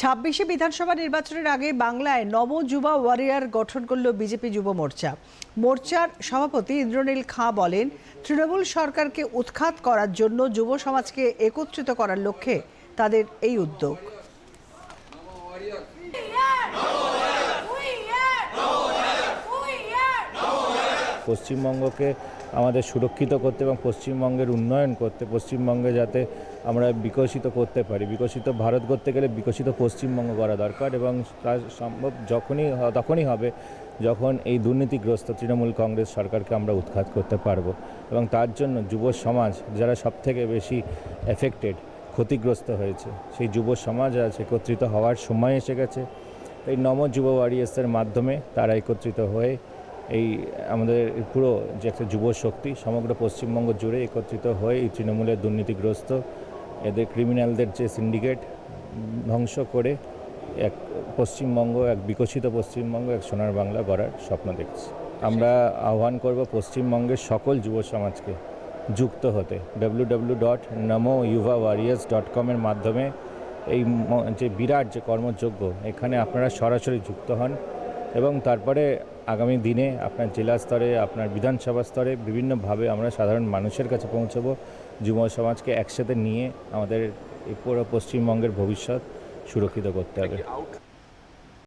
ছাব্বিশে বিধানসভা নির্বাচনের আগে বাংলায় নব যুবা ওয়ারিয়ার গঠন করল বিজেপি যুব মোর্চা। মোর্চার সভাপতি ইন্দ্রনীল খাঁ বলেন, তৃণমূল সরকারকে উৎখাত করার জন্য যুব সমাজকে একত্রিত করার লক্ষ্যে তাদের এই উদ্যোগ। পশ্চিমবঙ্গকে আমাদের সুরক্ষিত করতে এবং পশ্চিমবঙ্গের উন্নয়ন করতে, পশ্চিমবঙ্গে যাতে আমরা বিকশিত করতে পারি, বিকশিত ভারত করতে গেলে বিকশিত পশ্চিমবঙ্গ করা দরকার এবং তা সম্ভব যখনই তখনই হবে যখন এই দুর্নীতিগ্রস্ত তৃণমূল কংগ্রেস সরকারকে আমরা উৎখাত করতে পারব এবং তার জন্য যুব সমাজ যারা সবথেকে বেশি এফেক্টেড ক্ষতিগ্রস্ত হয়েছে, সেই যুব সমাজ আজ একত্রিত হওয়ার সময় এসে গেছে। এই নম যুব ওয়ারিয়ার্সের মাধ্যমে তারা একত্রিত হয়ে এই আমাদের পুরো যে একটা যুব শক্তি সমগ্র পশ্চিমবঙ্গ জুড়ে একত্রিত হয়ে এই তৃণমূলের দুর্নীতিগ্রস্ত, এদের ক্রিমিনালদের যে সিন্ডিকেট ধ্বংস করে এক পশ্চিমবঙ্গ, এক বিকশিত পশ্চিমবঙ্গ, এক সোনার বাংলা গড়ার স্বপ্ন দেখছি। আমরা আহ্বান করব পশ্চিমবঙ্গের সকল যুব সমাজকে যুক্ত হতে। ডাব্লিউ ডাব্লিউ ডট নমো ইউভা ওয়ারিয়ার্স ডট কমের মাধ্যমে এই যে বিরাট যে কর্মযোগ্য এখানে আপনারা সরাসরি যুক্ত হন এবং তারপরে আগামী দিনে আপনার জেলা স্তরে, আপনার বিধানসভা স্তরে বিভিন্নভাবে আমরা সাধারণ মানুষের কাছে পৌঁছব, যুব সমাজকে একসাথে নিয়ে আমাদের পুরো পশ্চিমবঙ্গের ভবিষ্যৎ সুরক্ষিত করতে হবে।